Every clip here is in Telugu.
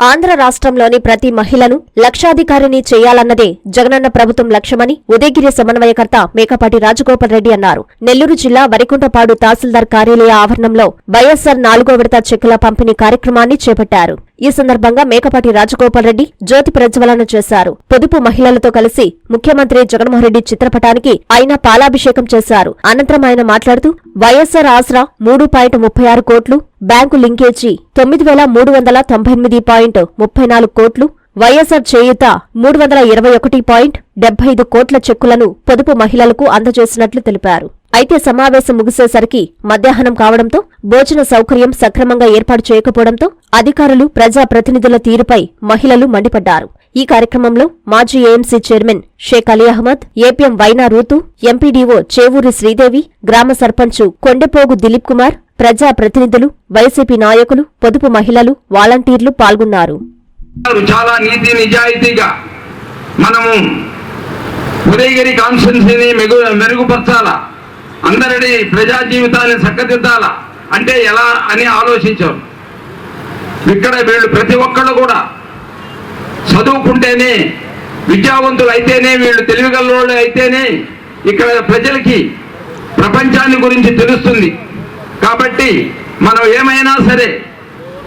ఆంధ్ర రాష్ట్రంలోని ప్రతి మహిళను లక్షాధికారిని చేయాలన్నదే జగనన్న ప్రభుత్వం లక్ష్యమని ఉదయగిరి సమన్వయకర్త మేకపాటి రాజగోపాల్ రెడ్డి అన్నారు. నెల్లూరు జిల్లా వరికుంటపాడు తహసీల్దార్ కార్యాలయ ఆవరణంలో వైఎస్సార్ నాలుగో విడత చెక్కుల పంపిణీ కార్యక్రమాన్ని చేపట్టారు. ఈ సందర్భంగా మేకపాటి రాజగోపాల్ రెడ్డి జ్యోతి ప్రజ్వలన చేశారు. పొదుపు మహిళలతో కలిసి ముఖ్యమంత్రి జగన్మోహన్ రెడ్డి చిత్రపటానికి ఆయన పాలాభిషేకం చేశారు. అనంతరం ఆయన మాట్లాడుతూ వైఎస్సార్ ఆసరా మూడు పాయింట్ ముప్పై ఆరు కోట్లు బ్యాంకు లింకేజీ తొమ్మిది వేల మూడు వందల తొంభై ఎనిమిది పాయింట్ ముప్పై నాలుగు కోట్లు వైఎస్సార్ చేయూత మూడు వందల ఇరవై ఒకటి పాయింట్ డెబ్బై ఐదు కోట్ల చెక్కులను పొదుపు మహిళలకు అందజేసినట్లు తెలిపారు. అయితే సమావేశం ముగిసేసరికి మధ్యాహ్నం కావడంతో భోజన సౌకర్యం సక్రమంగా ఏర్పాటు చేయకపోవడంతో అధికారులు ప్రజా ప్రతినిధుల తీరుపై మహిళలు మండిపడ్డారు. ఈ కార్యక్రమంలో మాజీ AMC chairman Sheikh Ali Ahmed APM వైనా రూతు ఎంపీడీఓ చేవూరి శ్రీదేవి గ్రామ సర్పంచ్ కొండెపోగు దిలీప్ కుమార్ ప్రజా ప్రతినిధులు వైసీపీ నాయకులు పొదుపు మహిళలు వాలంటీర్లు పాల్గొన్నారు. చాలా నీతి నిజాయితీగా మనము ఉదయగిరి కాన్స్టిట్యున్సీని మెరుగుపరచాలా? అందరినీ ప్రజా జీవితాన్ని చక్కదిద్దాలా. అంటే ఎలా అని ఆలోచించారు. ఇక్కడ వీళ్ళు ప్రతి ఒక్కళ్ళు కూడా చదువుకుంటేనే విద్యావంతులు అయితేనే వీళ్ళు తెలివిగలవాళ్ళు అయితేనే ఇక్కడ ప్రజలకి ప్రపంచాన్ని గురించి తెలుస్తుంది. కాబట్టి మనం ఏమైనా సరే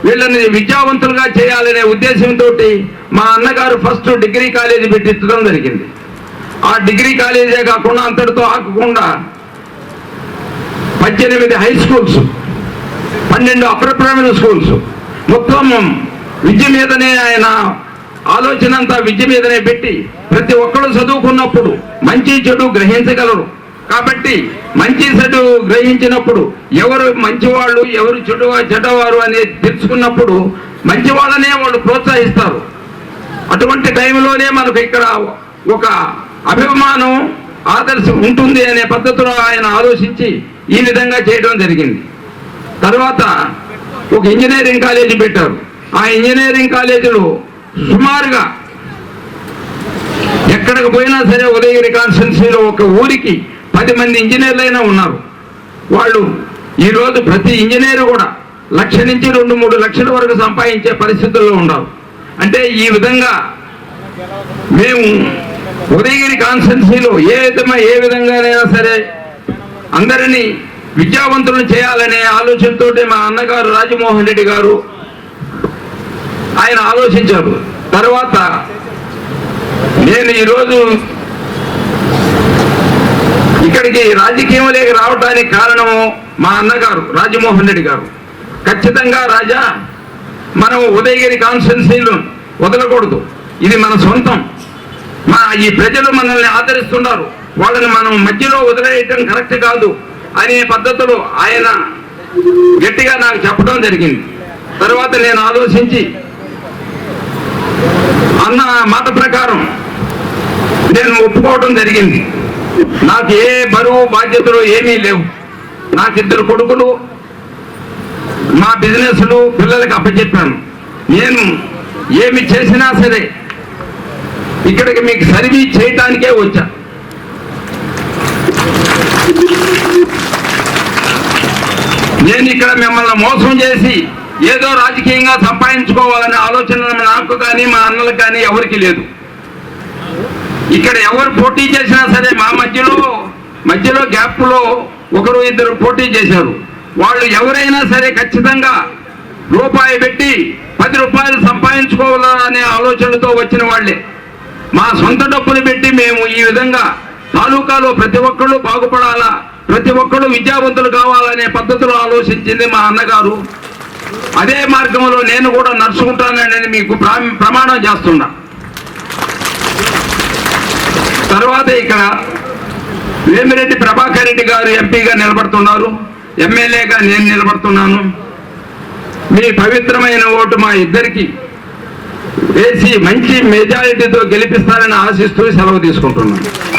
వీళ్ళని విద్యావంతులుగా చేయాలనే ఉద్దేశంతో మా అన్నగారు ఫస్ట్ డిగ్రీ కాలేజీ పెట్టించడం జరిగింది. ఆ డిగ్రీ కాలేజే కాకుండా అంతటితో ఆకకుండా పద్దెనిమిది హై స్కూల్స్ పన్నెండు అప్పర్ ప్రైమరీ స్కూల్స్ మొత్తం విద్య మీదనే ఆయన ఆలోచన అంతా విద్య మీదనే పెట్టి ప్రతి ఒక్కరు చదువుకున్నప్పుడు మంచి చెడు గ్రహించగలరు. కాబట్టి మంచి చెడు గ్రహించినప్పుడు ఎవరు మంచివాళ్ళు ఎవరు చెడు చెడ్డవారు అనేది తెలుసుకున్నప్పుడు మంచి వాళ్ళనే వాళ్ళు ప్రోత్సహిస్తారు. అటువంటి టైంలోనే మనకు ఇక్కడ ఒక అభిమానం ఆదర్శం ఉంటుంది అనే పద్ధతిలో ఆయన ఆలోచించి ఈ విధంగా చేయడం జరిగింది. తర్వాత ఒక ఇంజనీరింగ్ కాలేజీ పెట్టారు. ఆ ఇంజనీరింగ్ కాలేజీలో సుమారుగా ఎక్కడికి పోయినా సరే ఉదయగిరి కాన్స్టిట్యున్సీలో ఒక ఊరికి పది మంది ఇంజనీర్లైనా ఉన్నారు. వాళ్ళు ఈరోజు ప్రతి ఇంజనీర్ కూడా లక్ష నుంచి రెండు మూడు లక్షల వరకు సంపాదించే పరిస్థితుల్లో ఉన్నారు. అంటే ఈ విధంగా మేము ఉదయగిరి కాన్స్టిట్యున్సీలో ఏ విధంగా ఏ విధంగానైనా సరే అందరినీ విద్యావంతులను చేయాలనే ఆలోచనతో మా అన్నగారు రాజమోహన్ రెడ్డి గారు ఆయన ఆలోచించారు. తర్వాత నేను ఈరోజు ఇక్కడికి రాజకీయంలోకి రావడానికి కారణము మా అన్నగారు రాజమోహన్ రెడ్డి గారు. ఖచ్చితంగా రాజా మనం ఉదయగిరి కాన్స్టిట్యున్సీలు వదలకూడదు. ఇది మన సొంతం. మా ఈ ప్రజలు మనల్ని ఆదరిస్తున్నారు. వాళ్ళని మనం మధ్యలో వదిలేయటం కరెక్ట్ కాదు అనే పద్ధతిలో ఆయన గట్టిగా నాకు చెప్పడం జరిగింది. తర్వాత నేను ఆలోచించి అన్న మాట ప్రకారం నేను ఒప్పుకోవడం జరిగింది. నాకు ఏ బరువు బాధ్యతలు ఏమీ లేవు. నాకు ఇద్దరు కొడుకులు మా బిజినెస్లు పిల్లలకి అప్పచెప్పాను. నేను ఏమి చేసినా సరే ఇక్కడికి మీకు సర్వీస్ చేయటానికే వచ్చా. నేను ఇక్కడ మిమ్మల్ని మోసం చేసి ఏదో రాజకీయంగా సంపాదించుకోవాలనే ఆలోచన నాకు కానీ మా అన్నలకు కానీ ఎవరికి లేదు. ఇక్కడ ఎవరు పోటీ చేసినా సరే మా మధ్యలో మధ్యలో గ్యాప్లో ఒకరు ఇద్దరు పోటీ చేశారు. వాళ్ళు ఎవరైనా సరే ఖచ్చితంగా రూపాయి పెట్టి పది రూపాయలు సంపాదించుకోవాలనే ఆలోచనతో వచ్చిన వాళ్ళే. మా సొంత డబ్బులు పెట్టి మేము ఈ విధంగా తాలూకాలో ప్రతి ఒక్కళ్ళు బాగుపడాలా? ప్రతి ఒక్కరు విద్యావంతులు కావాలనే పద్ధతిలో ఆలోచించింది మా అన్నగారు. అదే మార్గంలో నేను కూడా నడుచుకుంటానని మీకు ప్రా- ప్రమాణం చేస్తున్నా. తర్వాత ఇక్కడ వేమిరెడ్డి ప్రభాకర్ రెడ్డి గారు ఎంపీగా నిలబడుతున్నారు. ఎమ్మెల్యేగా నేను నిలబడుతున్నాను. మీ పవిత్రమైన ఓటు మా ఇద్దరికి వేసి మంచి మెజారిటీతో గెలిపిస్తారని ఆశిస్తూ సెలవు తీసుకుంటున్నాను.